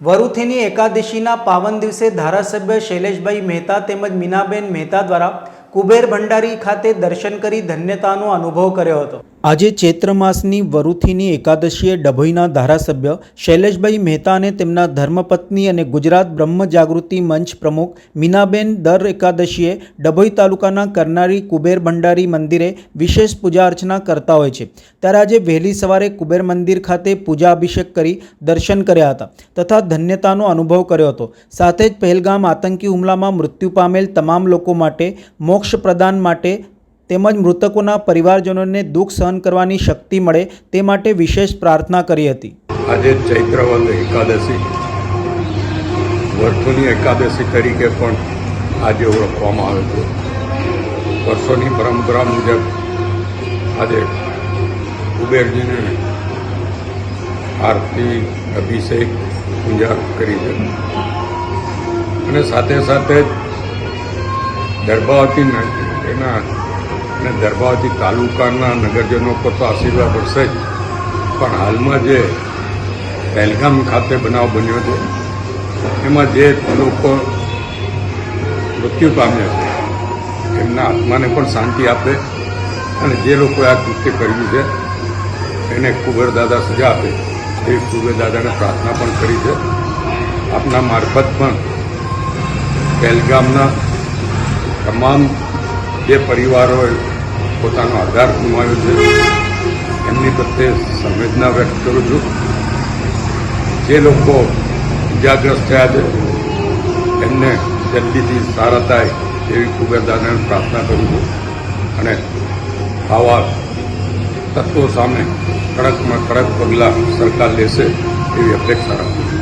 વરુથીની એકાદશીના પાવન દિવસે ધારાસભ્ય શૈલેષભાઈ મહેતા તેમજ મીનાબેન મહેતા દ્વારા કુબેર ભંડારી ખાતે દર્શન કરી ધન્યતાનો અનુભવ કર્યો હતો. આજે ચૈત્ર માસની વરુથીની એકાદશીએ ડભોઈના ધારાસભ્ય શૈલેષભાઈ મહેતા અને તેમના ધર્મપત્ની અને ગુજરાત બ્રહ્મ જાગૃતિ મંચ પ્રમુખ મીનાબેન દર એકાદશીએ ડભોઈ તાલુકાના કરનારી કુબેર ભંડારી મંદિરે વિશેષ પૂજા અર્ચના કરતા હોય છે. ત્યારે આજે વહેલી સવારે કુબેર મંદિર ખાતે પૂજા અભિષેક કરી દર્શન કર્યા હતા તથા ધન્યતાનો અનુભવ કર્યો હતો. સાથે જ પહેલગામ આતંકી હુમલામાં મૃત્યુ પામેલ તમામ લોકો માટે મોક્ષ પ્રદાન માટે તેમજ મૃતકોના પરિવારજનોને દુઃખ સહન કરવાની શક્તિ મળે તે માટે વિશેષ પ્રાર્થના કરી હતી. આજે ચૈત્રવંદ એકાદશી, વર્ષોની એકાદશી તરીકે પણ આજે ઓળખવામાં આવે છે. વર્ષોની પરંપરા મુજબ આજે કુબેરજીને આરતી, અભિષેક, પૂજા કરી છે. અને સાથે સાથે જ ન- એના અને દરબાવતી તાલુકાના નગરજનો પર તો આશીર્વાદ મળશે જ. પણ હાલમાં જે પહેલગામ ખાતે બનાવ બન્યો છે, એમાં જે લોકો મૃત્યુ પામ્યા છે, એમના આત્માને પણ શાંતિ આપે અને જે લોકોએ આ કૃત્ય કર્યું છે, એને કુબેર દાદા સજા આપે. એ કુબેર દાદાને પ્રાર્થના પણ કરી છે. આપના મારફત પણ પહેલગામના તમામ જે પરિવારોએ પોતાનો આધાર ગુમાવ્યો છે. એમની પ્રત્યે સંવેદના વ્યક્ત કરું છું. જે લોકો ઇજાગ્રસ્ત થયા છે, એમને જલ્દીથી સારા થાય એવી ખૂબ કુબેરદાદાને પ્રાર્થના કરું છું. અને આવા તત્વો સામે કડકમાં કડક પગલાં સરકાર લેશે એવી અપેક્ષા રાખું છું.